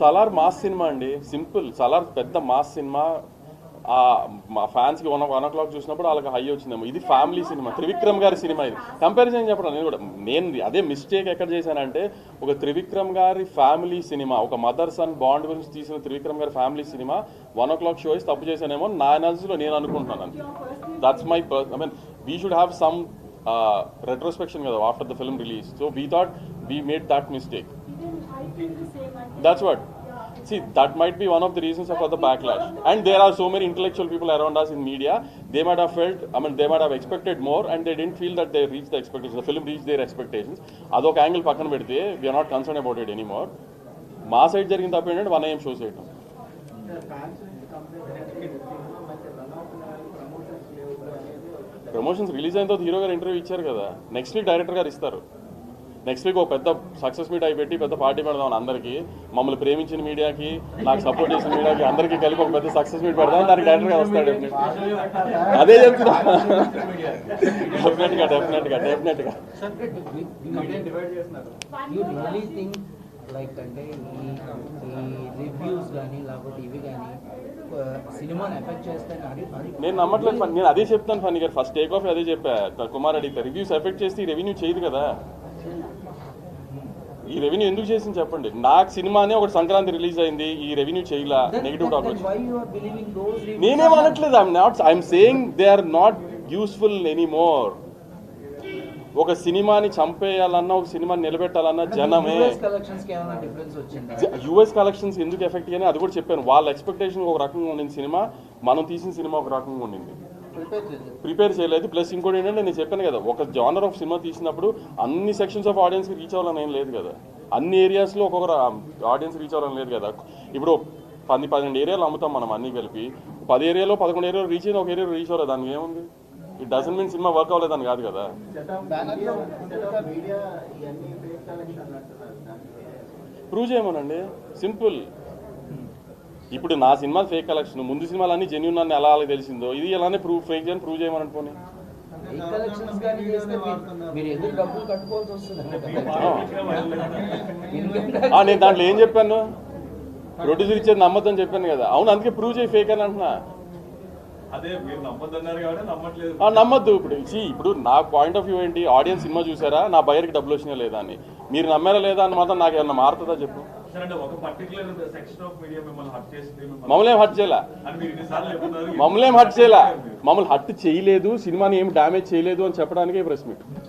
Salaar mass cinema అండి. Simple. Salaar పెద్ద mass cinema. ఆ మా ఫ్యాన్స్కి వన్ వన్ ఓ క్లాక్ చూసినప్పుడు వాళ్ళకి హై వచ్చిందేమో. ఇది ఫ్యామిలీ సినిమా. త్రివిక్రమ్ గారి సినిమా ఇది. కంపారిజన్ చెప్పడం నేను కూడా. నేను అదే మిస్టేక్ ఎక్కడ చేశానంటే ఒక త్రివిక్రమ్ గారి ఫ్యామిలీ సినిమా ఒక మదర్ సన్ బాండ్ గురించి తీసిన త్రివిక్రమ్ గారి family cinema one o'clock show తప్పు చేశానేమో నా ఎనాలిసిస్లో నేను అనుకుంటున్నాను. That's my I mean we should have some retrospection కదా after the film release so we thought we made that mistake I feel the same అంటే That's what. See, that might be one of the reasons for the backlash. And there are so many intellectual people around us in media. They might have felt, I mean, they might have expected more, and they didn't feel that they reached the expectations. The film reached their expectations. అదొక angle పక్కన పెడితే we are not concern about it anymore మా side జరిగిన తప్పు ఏంటంటే one ఏం show చేయటం promotions release అయిన తర్వాత హీరో గారు ఇంటర్వ్యూ ఇచ్చారు కదా. నెక్స్ట్ వీక్ డైరెక్టర్ గారు ఇస్తారు. నెక్స్ట్ వీక్ ఒక పెద్ద సక్సెస్ మీట్ అయిపెట్టి పెద్ద పార్టీ పెడదాం అందరికీ మమ్మల్ని ప్రేమించిన మీడియాకి నాకు సపోర్ట్ చేసిన మీడియాకి అందరికీ కలిపి ఒక పెద్ద సక్సెస్ మీట్ పెడదాం దానికి డైరెక్టర్ గారు వస్తాడు. అదే చెప్తున్నా. డెఫినెట్గా డెఫినెట్గా లైక్ అంటే ఈ ఈ రివ్యూస్ కానీ లేకపోతే ఇవి కానీ సినిమాని ఎఫెక్ట్ చేస్తాయని అది అది నేను నమ్మట్లేదు ఫన్ నేను అదే చెప్తాను ఫన్నీ గారు. ఫస్ట్ టేక్ ఆఫ్ అదే చెప్పా. కుమార్ అడిగితే రివ్యూస్ ఎఫెక్ట్ చేస్తే ఈ రెవెన్యూ చేయదు కదా. ఈ రెవెన్యూ ఎందుకు చేసింది చెప్పండి. నాకు సినిమానే ఒకటి సంక్రాంతి రిలీజ్ అయింది. ఈ రెవెన్యూ చేయలా. నెగిటివ్ టాక్ నేనేం అనట్లేదు. I'm not I'm saying they are not useful anymore ఒక సినిమాని చంపేయాలన్నా ఒక సినిమాని నిలబెట్టాలన్నా జనమే. యుఎస్ కలెక్షన్స్ ఎందుకు ఎఫెక్ట్ అని అది కూడా చెప్పాను. వాళ్ళ ఎక్స్పెక్టేషన్ ఒక రకంగా ఉండింది సినిమా మనం తీసిన సినిమా ఒక రకంగా ఉండింది. ప్రిపేర్ చేయలేదు. ప్లస్ ఇంకోటి ఏంటంటే నేను చెప్పాను కదా ఒక జానర్ ఆఫ్ సినిమా తీసినప్పుడు అన్ని సెక్షన్స్ ఆఫ్ ఆడియన్స్కి రీచ్ అవ్వాలని ఏం లేదు కదా. అన్ని ఏరియాస్లో ఒక్కొక్కరు ఆడియన్స్ రీచ్ అవ్వాలని లేదు కదా. ఇప్పుడు పది పన్నెండు ఏరియాలు అమ్ముతాం మనం అన్ని కలిపి. పది ఏరియాలో పదకొండు ఏరియాలో రీచ్ అయిన ఒక ఏరియా రీచ్ అవ్వలేదు. దానికి ఏముంది? It doesn't mean cinema work అవ్వలేదని కాదు కదా. ప్రూవ్ చేయమనండి. సింపుల్ ఇప్పుడు నా సినిమా ఫేక్ కలెక్షన్ ముందు సినిమాలు అన్ని జెన్యున్ అని ఎలా వాళ్ళకి తెలిసిందో ఇది ఎలానే ప్రూవ్ ఫేక్ చేయని ప్రూవ్ చేయమని పోనీ. ఈ కలెక్షన్స్ కానీ చేస్తే మీరు- మీరు ఎందుకు డబ్బులు కట్టుకోవాల్సి వస్తుంది? ఆ, నేను దాంట్లో ఏం చెప్పాను? ప్రొడ్యూసర్ ఇచ్చేది నమ్మద్దని చెప్పాను కదా. అవును అందుకే ప్రూవ్ చేయి ఫేక్ అని అంటున్నా అదే మీరు నమ్మొద్దన్నారు కాబట్టి నమ్మట్లేదు ఆ, నమ్మద్దు ఇప్పుడు. ఇప్పుడు నా పాయింట్ ఆఫ్ వ్యూ ఏంటి? ఆడియన్స్ సినిమా చూసారా? నా బయర్కి డబ్బులు వచ్చినా లేదా అని. మీరు నమ్మారా లేదా అని మాత్రం నాకు ఏమన్నా మారుతుందా చెప్పు. మిమ్మల్ని హట్ చేయలే? మమ్మల్ని హట్ చేయలే? మమ్మల్ని హట్ చేయలేదు సినిమాని ఏం డ్యామేజ్ చేయలేదు అని చెప్పడానికే ప్రెస్ మీట్